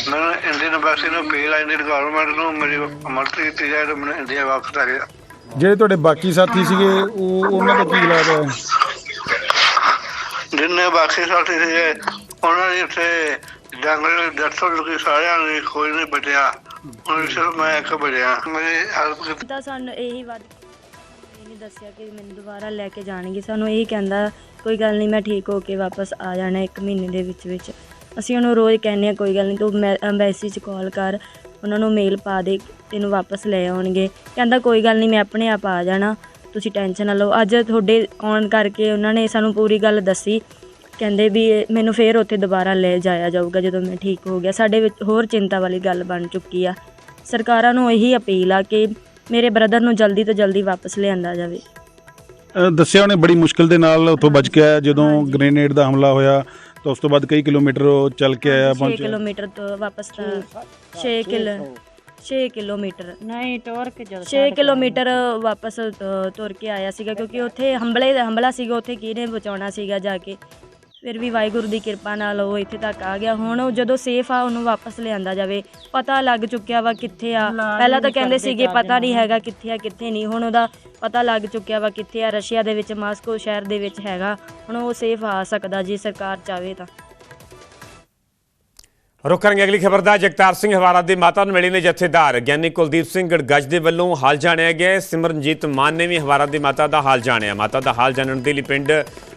ਮੈਨੂੰ ਇੰਡੀਅਨ ਐਮਬੈਸੀ ਨੂੰ ਪੀਲ ਇੰਡੀਅਨ ਗਵਰਨਮੈਂਟ ਨੂੰ ਮੇਰੀ ਮਦਦ ਕੀਤੀ ਜਾਏ ਤੇ ਮੈਨੂੰ ਇੰਡੀਆ ਵਾਪਸ ਲੈ ਗਿਆ ਜਿਹੜੇ ਤੁਹਾਡੇ ਬਾਕੀ ਸਾਥੀ ਸੀਗੇ ਉਹ ਉਹਨਾਂ ਦਾ ਕੀ ਹੈ? ਜਿੰਨੇ ਬਾਕੀ ਸਾਥੀ ਸੀਗੇ ਉਹਨਾਂ ਨੇ ਇੱਥੇ ਜੰਗਲ ਡੱਟੋ ਲੋਕੀ ਸਾਰਿਆਂ ਨੇ ਕੋਈ ਨਹੀਂ ਬਚਿਆ। ਹੁਣ ਸਿਰਫ ਮੈਂ ਇੱਕ ਬਚਿਆ। ਮੇਰੀ ਹੈਲਪ ਕੀਤੀ। ਤਾਂ ਸਾਨੂੰ ਇਹੀ ਵਾਦ ਇਹ ਦੱਸਿਆ ਕਿ ਮੈਨੂੰ ਦੁਬਾਰਾ ਲੈ ਕੇ ਜਾਣਗੇ। ਸਾਨੂੰ ਇਹ ਕਹਿੰਦਾ, ਕੋਈ ਗੱਲ ਨਹੀਂ, ਮੈਂ ਠੀਕ ਹੋ ਕੇ ਵਾਪਸ ਆ ਜਾਣਾ ਇੱਕ ਮਹੀਨੇ ਦੇ ਵਿੱਚ ਵਿੱਚ। ਅਸੀਂ ਉਹਨੂੰ ਰੋਜ਼ ਕਹਿੰਦੇ ਆ ਕੋਈ ਗੱਲ ਨਹੀਂ, ਤੂੰ ਐਮਬੈਸੀ 'ਚ ਕਾਲ ਕਰ, ਉਹਨਾਂ ਨੂੰ ਮੇਲ ਪਾ ਦੇ, ਤੈਨੂੰ ਵਾਪਸ ਲੈ ਆਉਣਗੇ। ਕਹਿੰਦਾ, ਕੋਈ ਗੱਲ ਨਹੀਂ, ਮੈਂ ਆਪਣੇ ਆਪ ਆ ਜਾਣਾ। ਤੁਸੀਂ ਟੈਨਸ਼ਨ ਨਾ ਲਓ। ਅੱਜ ਤੁਹਾਡੇ ਆਉਣ ਕਰਕੇ ਉਹਨਾਂ ਨੇ ਸਾਨੂੰ ਪੂਰੀ ਗੱਲ ਦੱਸੀ। ਕਹਿੰਦੇ ਵੀ ਇਹ ਮੈਨੂੰ ਫੇਰ ਉੱਥੇ ਦੁਬਾਰਾ ਲੈ ਜਾਇਆ ਜਾਊਗਾ ਜਦੋਂ ਮੈਂ ਠੀਕ ਹੋ ਗਿਆ। ਸਾਡੇ ਵਿੱਚ ਹੋਰ ਚਿੰਤਾ ਵਾਲੀ ਗੱਲ ਬਣ ਚੁੱਕੀ ਆ। ਸਰਕਾਰਾਂ ਨੂੰ ਇਹੀ ਅਪੀਲ ਆ ਕਿ ਮੇਰੇ ਬ੍ਰਦਰ ਨੂੰ ਜਲਦੀ ਤੋਂ ਜਲਦੀ ਵਾਪਸ ਲਿਆਂਦਾ ਜਾਵੇ। ਅ, ਦੱਸਿਆ ਉਹਨੇ ਬੜੀ ਮੁਸ਼ਕਿਲ ਦੇ ਨਾਲ ਉੱਥੋਂ ਬਚ ਕੇ ਆਇਆ ਜਦੋਂ ਗ੍ਰੇਨੇਡ ਦਾ ਹਮਲਾ ਹੋਇਆ। ਤਾਂ ਉਸ ਤੋਂ ਬਾਅਦ ਕਈ ਕਿਲੋਮੀਟਰ ਉਹ ਚੱਲ ਕੇ ਆਇਆ 6 ਪਹੁੰਚਿਆ। ਕਿਲੋਮੀਟਰ ਤੋਂ ਵਾਪਸ ਤਾਂ 6 ਕਿਲੋ 6 ਕਿਲੋਮੀਟਰ। ਨਹੀਂ ਟੋਰ ਕੇ ਜਦੋਂ 6 ਕਿਲੋਮੀਟਰ ਵਾਪਸ ਅ, ਤੁਰ ਕੇ ਆਇਆ ਸੀਗਾ ਕਿਉਂਕਿ ਉੱਥੇ ਹੰਬਲੇ ਹਮਲਾ ਸੀਗਾ ਉੱਥੇ ਕਿਹਨੇ ਬਚਾਉਣਾ ਸੀਗਾ ਜਾ ਕੇ? ਫਿਰ ਵੀ ਵਾਹਿਗੁਰੂ ਦੀ ਕਿਰਪਾ ਨਾਲ ਉਹ ਇੱਥੇ ਤੱਕ ਆ ਗਿਆ। ਹੁਣ ਉਹ ਜਦੋਂ ਸੇਫ ਆ ਉਹਨੂੰ ਵਾਪਸ ਲਿਆਂਦਾ ਜਾਵੇ। ਪਤਾ ਲੱਗ ਚੁੱਕਿਆ ਵਾ ਕਿੱਥੇ ਆ। ਪਹਿਲਾਂ ਤਾਂ ਕਹਿੰਦੇ ਸੀਗੇ ਪਤਾ ਨਹੀਂ ਹੈਗਾ ਕਿੱਥੇ ਆ ਕਿੱਥੇ ਨਹੀਂ। ਹੁਣ ਉਹਦਾ ਪਤਾ ਲੱਗ ਚੁੱਕਿਆ ਵਾ ਕਿੱਥੇ ਆ। ਰਸ਼ੀਆ ਦੇ ਵਿੱਚ ਮਾਸਕੋ ਸ਼ਹਿਰ ਦੇ ਵਿੱਚ ਹੈਗਾ। ਹੁਣ ਉਹ ਸੇਫ ਆ ਸਕਦਾ ਜੇ ਸਰਕਾਰ ਚਾਵੇ ਤਾਂ। ਰੁਕ ਕਰਾਂਗੇ ਅਗਲੀ ਖਬਰ ਦਾ, ਜਗਤਾਰ ਸਿੰਘ ਹਵਾਰਾ ਦੇ ਮਾਤਾ ਨੂੰ ਮਿਲੇ ਨੇ ਜਥੇਦਾਰ। ਗਿਆਨੀ ਕੁਲਦੀਪ ਸਿੰਘ ਗੜਗੱਜ ਦੇ ਵੱਲੋਂ ਹਾਲ ਜਾਣਿਆ ਗਿਆ ਸਿਮਰਨਜੀਤ ਮਾਨ ਨੇ ਵੀ ਹਵਾਰਾ ਦੀ ਮਾਤਾ ਦਾ ਹਾਲ ਜਾਣਿਆ। ਮਾਤਾ ਦਾ ਹਾਲ ਜਾਣਨ ਦੇ ਲਈ ਪਿੰਡ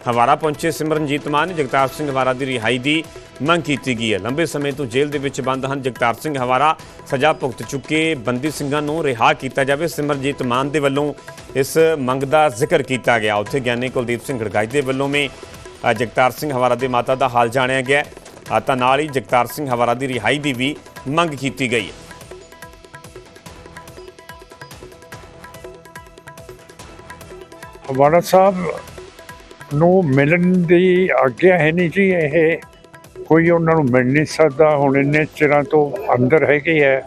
ਹਵਾਰਾ ਪਹੁੰਚੇ ਸਿਮਰਨਜੀਤ ਮਾਨ ਨੇ ਜਗਤਾਰ ਸਿੰਘ ਹਵਾਰਾ ਦੀ ਰਿਹਾਈ ਦੀ ਮੰਗ ਕੀਤੀ ਗਈ ਹੈ। ਲੰਬੇ ਸਮੇਂ ਤੋਂ ਜੇਲ੍ਹ ਦੇ ਵਿੱਚ ਬੰਦ ਹਨ ਜਗਤਾਰ ਸਿੰਘ ਹਵਾਰਾ ਸਜ਼ਾ ਭੁਗਤ ਚੁੱਕੇ ਬੰਦੀ ਸਿੰਘਾਂ ਨੂੰ ਰਿਹਾ ਕੀਤਾ ਜਾਵੇ। ਸਿਮਰਜੀਤ ਮਾਨ ਦੇ ਵੱਲੋਂ ਇਸ ਮੰਗ ਦਾ ਜ਼ਿਕਰ ਕੀਤਾ ਗਿਆ। ਉੱਥੇ ਗਿਆਨੀ ਕੁਲਦੀਪ ਸਿੰਘ ਗੜਗੱਜ ਦੇ ਵੱਲੋਂ ਵੀ ਜਗਤਾਰ ਸਿੰਘ ਹਵਾਰਾ ਦੇ ਮਾਤਾ ਦਾ ਹਾਲ ਜਾਣਿਆ ਗਿਆ ਤਾਂ ਨਾਲ ਹੀ ਜਗਤਾਰ ਸਿੰਘ ਹਵਾਰਾ ਦੀ ਰਿਹਾਈ ਦੀ ਵੀ ਮੰਗ ਕੀਤੀ ਗਈ ਹੈ। ਹਵਾਰਾ ਸਾਹਿਬ ਨੂੰ ਮਿਲਣ ਦੀ ਆਗਿਆ ਹੈ ਨਹੀਂ ਜੀ, ਇਹ ਕੋਈ ਉਹਨਾਂ ਨੂੰ ਮਿਲ ਨਹੀਂ ਸਕਦਾ। ਹੁਣ ਇੰਨੇ ਚਿਰਾਂ ਤੋਂ ਅੰਦਰ ਹੈਗੇ ਹੈ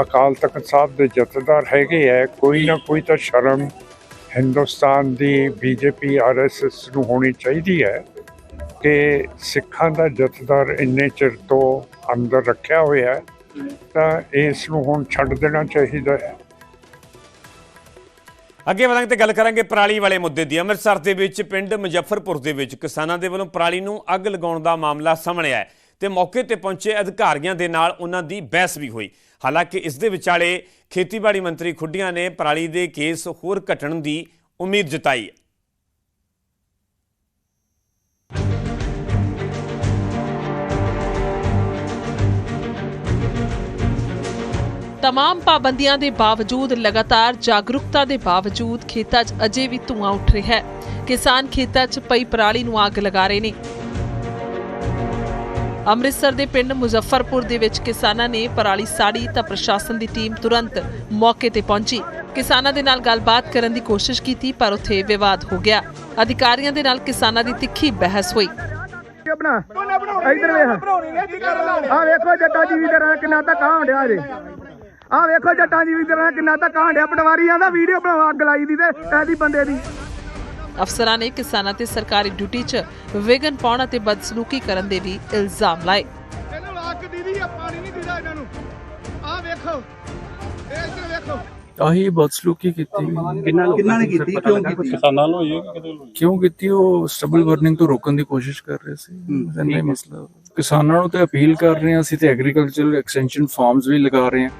ਅਕਾਲ ਤਖਤ ਸਾਹਿਬ ਦੇ ਜਥੇਦਾਰ ਹੈਗੇ ਹੈ ਕੋਈ ਨਾ ਕੋਈ ਤਾਂ ਸ਼ਰਮ ਹਿੰਦੁਸਤਾਨ ਦੀ ਬੀਜੇਪੀ, ਆਰਐਸਐਸ ਨੂੰ ਹੋਣੀ ਚਾਹੀਦੀ ਹੈ। ਕਿ ਸਿੱਖਾਂ ਦਾ ਜਥੇਦਾਰ ਇੰਨੇ ਚਿਰ ਤੋਂ ਅੰਦਰ ਰੱਖਿਆ ਹੋਇਆ ਹੈ, ਤਾਂ ਇਸ ਨੂੰ ਹੁਣ ਛੱਡ ਦੇਣਾ ਚਾਹੀਦਾ ਹੈ। ਅੱਗੇ ਵਧਾਂਗੇ ਤੇ ਗੱਲ ਕਰਾਂਗੇ ਪਰਾਲੀ ਵਾਲੇ ਮੁੱਦੇ ਦੀ। ਅੰਮ੍ਰਿਤਸਰ ਦੇ ਵਿੱਚ ਪਿੰਡ ਮੁਜ਼ੱਫਰਪੁਰ ਦੇ ਵਿੱਚ ਕਿਸਾਨਾਂ ਦੇ ਵੱਲੋਂ ਪਰਾਲੀ ਨੂੰ ਅੱਗ ਲਗਾਉਣ ਦਾ ਮਾਮਲਾ ਸਾਹਮਣੇ ਆਇਆ ਹੈ ਤੇ ਮੌਕੇ ਤੇ ਪਹੁੰਚੇ ਅਧਿਕਾਰੀਆਂ ਦੇ ਨਾਲ ਉਹਨਾਂ ਦੀ ਬਹਿਸ ਵੀ ਹੋਈ। ਹਾਲਾਂਕਿ ਇਸ ਦੇ ਵਿਚਾਲੇ ਖੇਤੀਬਾੜੀ ਮੰਤਰੀ ਖੁੱਡੀਆਂ ਨੇ ਪਰਾਲੀ ਦੇ ਕੇਸ ਹੋਰ ਘਟਣ ਦੀ ਉਮੀਦ ਜਤਾਈ ਹੈ। ਤਮਾਮ ਪਾਬੰਦੀਆਂ ਦੇ ਬਾਵਜੂਦ ਲਗਾਤਾਰ ਜਾਗਰੂਕਤਾ ਦੇ ਬਾਵਜੂਦ ਖੇਤਾਂ 'ਚ ਅਜੇ ਵੀ ਧੂਆਂ ਉੱਠ ਰਿਹਾ ਹੈ ਕਿਸਾਨ ਖੇਤਾਂ 'ਚ ਪਈ ਪਰਾਲੀ ਨੂੰ ਅੱਗ ਲਗਾ ਰਹੇ ਨੇ ਅੰਮ੍ਰਿਤਸਰ ਦੇ ਪਿੰਡ ਮੁਜ਼ੱਫਰਪੁਰ ਦੇ ਵਿੱਚ ਕਿਸਾਨਾਂ ਨੇ ਪਰਾਲੀ ਸਾੜੀ ਤਾਂ ਪ੍ਰਸ਼ਾਸਨ ਦੀ ਟੀਮ ਤੁਰੰਤ ਮੌਕੇ ਤੇ ਪਹੁੰਚੀ ਕਿਸਾਨਾਂ ਦੇ ਨਾਲ ਗੱਲਬਾਤ ਕਰਨ ਦੀ ਕੋਸ਼ਿਸ਼ ਕੀਤੀ ਪਰ ਉੱਥੇ ਵਿਵਾਦ ਹੋ ਗਿਆ ਅਧਿਕਾਰੀਆਂ ਦੇ ਨਾਲ ਕਿਸਾਨਾਂ ਦੀ ਤਿੱਖੀ ਬਹਿਸ ਹੋਈ ਆਪਣਾ ਇਧਰ ਵੇਖ ਆ ਵੇਖੋ ਜੱਟਾ ਜੀ ਵੀ ਕਰਾਂ ਕਿੰਨਾ ਧੱਕਾ ਹੁੰਦਿਆ ਜੇ ਆ ਵੇਖੋ ਜੱਟਾਂ ਜੀ ਵੀ ਤਰ੍ਹਾਂ ਕਿੰਨਾ ਧੱਕਾ ਹੁੰਦਿਆ ਪਟਵਾਰੀਆਂ ਦਾ ਵੀਡੀਓ ਬਣਾਓ ਅੱਗ ਲਾਈ ਦੀ ਤੇ ਐਦੀ ਬੰਦੇ ਦੀ। ਅਫਸਰਾਂ ਨੇ ਕਿਸਾਨਾਂ ਤੇ ਸਰਕਾਰੀ ਡਿਊਟੀ 'ਚ ਵਿਘਨ ਪਾਉਣ ਅਤੇ ਬਦਸਲੂਕੀ ਕਰਨ ਦੇ ਵੀ ਇਲਜ਼ਾਮ ਲਾਏ। ਇਹਨੂੰ ਅੱਗ ਦੀਦੀ ਆ ਪਾਣੀ ਨਹੀਂ ਦਿੰਦਾ ਇਹਨਾਂ ਨੂੰ। ਆ ਵੇਖੋ ਇਹ ਇੱਧਰ ਵੇਖੋ। ਆਹੀ ਬਦਸਲੂਕੀ ਕੀਤੀ। ਕਿੰਨਾ ਕਿੰਨਾ ਨੇ ਕੀਤੀ? ਕਿਉਂ ਕੀਤੀ? ਕਿਸਾਨਾਂ ਨੂੰ ਹੋਈ ਹੈ ਕਿ ਕਿਤੇ ਕਿਉਂ ਕੀਤੀ? ਉਹ ਸਟਬਲ ਬਰਨਿੰਗ ਤੋਂ ਰੋਕਣ ਦੀ ਕੋਸ਼ਿਸ਼ ਕਰ ਰਹੇ ਸੀ। ਇੰਨਾ ਹੀ। ਮਸਲਾ ਕਿਸਾਨਾਂ ਨੂੰ ਤੇ ਅਪੀਲ ਕਰ ਰਹੇ ਹਾਂ ਅਸੀਂ ਤੇ ਐਗਰੀਕਲਚਰਲ ਐਕਸਟੈਂਸ਼ਨ ਫਾਰਮਸ ਵੀ ਲਗਾ ਰਹੇ ਹਾਂ।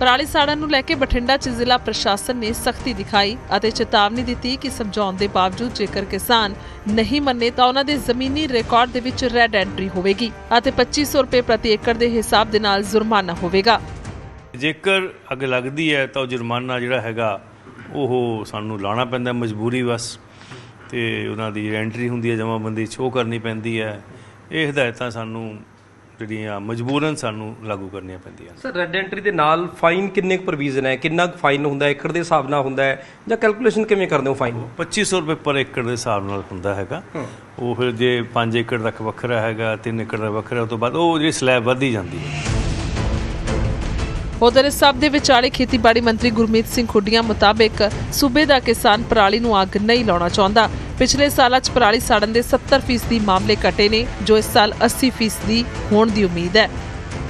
ਪਰਾਲੀ ਸਾੜਨ ਨੂੰ ਲੈ ਕੇ ਬਠਿੰਡਾ 'ਚ ਜ਼ਿਲ੍ਹਾ ਪ੍ਰਸ਼ਾਸਨ ਨੇ ਸਖਤੀ ਦਿਖਾਈ ਅਤੇ ਚੇਤਾਵਨੀ ਦਿੱਤੀ ਕਿ ਸਮਝਾਉਣ ਦੇ ਬਾਵਜੂਦ ਜੇਕਰ ਕਿਸਾਨ ਨਹੀਂ ਮੰਨੇ ਤਾਂ ਉਹਨਾਂ ਦੇ ਜ਼ਮੀਨੀ ਰਿਕਾਰਡ ਦੇ ਵਿੱਚ ਰੈੱਡ ਐਂਟਰੀ ਹੋਵੇਗੀ ਅਤੇ 2500 ਰੁਪਏ ਪ੍ਰਤੀ ਏਕੜ ਦੇ ਹਿਸਾਬ ਦੇ ਨਾਲ ਜੁਰਮਾਨਾ ਹੋਵੇਗਾ। ਜੇਕਰ ਅੱਗ ਲੱਗਦੀ ਹੈ ਤਾਂ ਉਹ ਜੁਰਮਾਨਾ ਜਿਹੜਾ ਹੈਗਾ, ਉਹ ਸਾਨੂੰ ਲਾਣਾ ਪੈਂਦਾ, ਮਜਬੂਰੀ ਬਸ। ਤੇ ਉਹਨਾਂ ਦੀ ਐਂਟਰੀ ਹੁੰਦੀ ਹੈ, ਜਮਾਬੰਦੀ ਸ਼ੋਅ ਕਰਨੀ ਪੈਂਦੀ ਹੈ। ਇਹ ਹਦਾਇਤਾਂ ਸਾਨੂੰ ਜਿਹੜੀਆਂ ਮਜਬੂਰਨ ਸਾਨੂੰ ਲਾਗੂ ਕਰਨੀਆਂ ਪੈਂਦੀਆਂ ਸਰ ਰੈੱਡ ਐਂਟਰੀ ਦੇ ਨਾਲ ਫਾਈਨ ਕਿੰਨੇ ਕੁ ਪ੍ਰੋਵੀਜ਼ਨ ਹੈ? ਕਿੰਨਾ ਫਾਈਨ ਹੁੰਦਾ ਹੈ? ਏਕੜ ਦੇ ਹਿਸਾਬ ਨਾਲ ਹੁੰਦਾ ਹੈ? ਜਾਂ ਕੈਲਕੂਲੇਸ਼ਨ ਕਿਵੇਂ ਕਰਦੇ ਹੋ ਫਾਈਨ 2500 ਰੁਪਏ ਪਰ ਏਕੜ ਦੇ ਹਿਸਾਬ ਨਾਲ ਹੁੰਦਾ ਹੈਗਾ। ਉਹ ਫਿਰ ਜੇ 5 ਏਕੜ ਤੱਕ ਵੱਖਰਾ ਹੈਗਾ 3 ਏਕੜ ਦਾ ਵੱਖਰਾ ਉਸ ਤੋਂ ਬਾਅਦ ਉਹ ਜਿਹੜੀ ਸਲੈਬ ਵੱਧਦੀ ਜਾਂਦੀ ਹੈ। ਉਧਰ ਇਸ ਸਭ ਦੇ ਵਿਚਾਲੇ ਖੇਤੀਬਾੜੀ ਮੰਤਰੀ ਗੁਰਮੀਤ ਸਿੰਘ ਖੁੱਡੀਆਂ ਮੁਤਾਬਕ ਸੂਬੇ ਦਾ ਕਿਸਾਨ ਪਰਾਲੀ ਨੂੰ ਅੱਗ ਨਹੀਂ ਲਾਉਣਾ ਚਾਹੁੰਦਾ। ਪਿਛਲੇ ਸਾਲਾਂ 'ਚ ਪਰਾਲੀ ਸਾੜਨ ਦੇ 70% ਮਾਮਲੇ ਘਟੇ ਨੇ, ਜੋ ਇਸ ਸਾਲ 80% ਹੋਣ ਦੀ ਉਮੀਦ ਹੈ।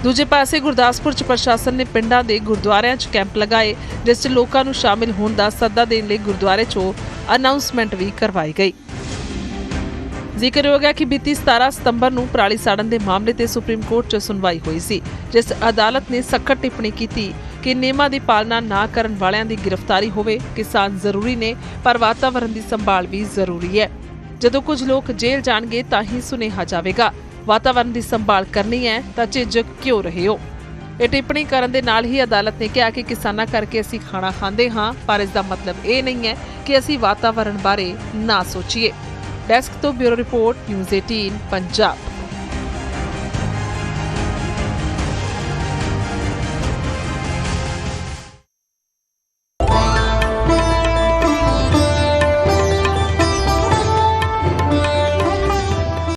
ਦੂਜੇ ਪਾਸੇ ਗੁਰਦਾਸਪੁਰ 'ਚ ਪ੍ਰਸ਼ਾਸਨ ਨੇ ਪਿੰਡਾਂ ਦੇ ਗੁਰਦੁਆਰਿਆਂ 'ਚ ਕੈਂਪ ਲਗਾਏ, ਜਿਸ 'ਚ ਲੋਕਾਂ ਨੂੰ ਸ਼ਾਮਿਲ ਹੋਣ ਦਾ ਸੱਦਾ ਦੇਣ ਲਈ ਗੁਰਦੁਆਰੇ 'ਚੋਂ ਅਨਾਉਂਸਮੈਂਟ ਵੀ ਕਰਵਾਈ ਗਈ। ਜ਼ਿਕਰਯੋਗ ਹੈ ਕਿ ਬੀਤੀ 17 ਸਤੰਬਰ ਨੂੰ ਪਰਾਲੀ ਸਾੜਨ ਦੇ ਮਾਮਲੇ ਤੇ ਸੁਪਰੀਮ ਕੋਰਟ 'ਚ ਸੁਣਵਾਈ ਹੋਈ ਸੀ, ਜਿਸ ਅਦਾਲਤ ਨੇ ਸਖਤ ਟਿੱਪਣੀ ਕੀਤੀ ਕਿ ਨਿਯਮਾਂ ਦੀ ਪਾਲਣਾ ਨਾ ਕਰਨ ਵਾਲਿਆਂ ਦੀ ਗ੍ਰਿਫਤਾਰੀ ਹੋਵੇ, ਕਿਸਾਨ ਜ਼ਰੂਰੀ ਨੇ, ਪਰ ਵਾਤਾਵਰਣ ਦੀ ਸੰਭਾਲ ਵੀ ਜ਼ਰੂਰੀ ਹੈ। ਜਦੋਂ ਕੁਝ ਲੋਕ ਜੇਲ੍ਹ ਜਾਣਗੇ ਤਾਂ ਹੀ ਸੁਨੇਹਾ ਜਾਵੇਗਾ। ਵਾਤਾਵਰਣ ਦੀ ਸੰਭਾਲ ਕਰਨੀ ਹੈ ਤਾਂ ਝਿਜਕ ਕਿਉਂ ਰਹੇ ਹੋ? ਇਹ ਟਿੱਪਣੀ ਕਰਨ ਦੇ ਨਾਲ ਹੀ ਅਦਾਲਤ ਨੇ ਕਿਹਾ ਕਿ ਕਿਸਾਨਾਂ ਕਰਕੇ ਅਸੀਂ ਖਾਣਾ ਖਾਂਦੇ ਹਾਂ, ਪਰ ਇਸ ਦਾ ਮਤਲਬ ਇਹ ਨਹੀਂ ਹੈ ਕਿ ਅਸੀਂ ਵਾਤਾਵਰਣ ਬਾਰੇ ਨਾ ਸੋਚੀਏ। ਡੈਸਕ ਤੋਂ ਬਿਊਰੋ ਰਿਪੋਰਟ ਨਿਊਜ਼ 18 ਪੰਜਾਬ।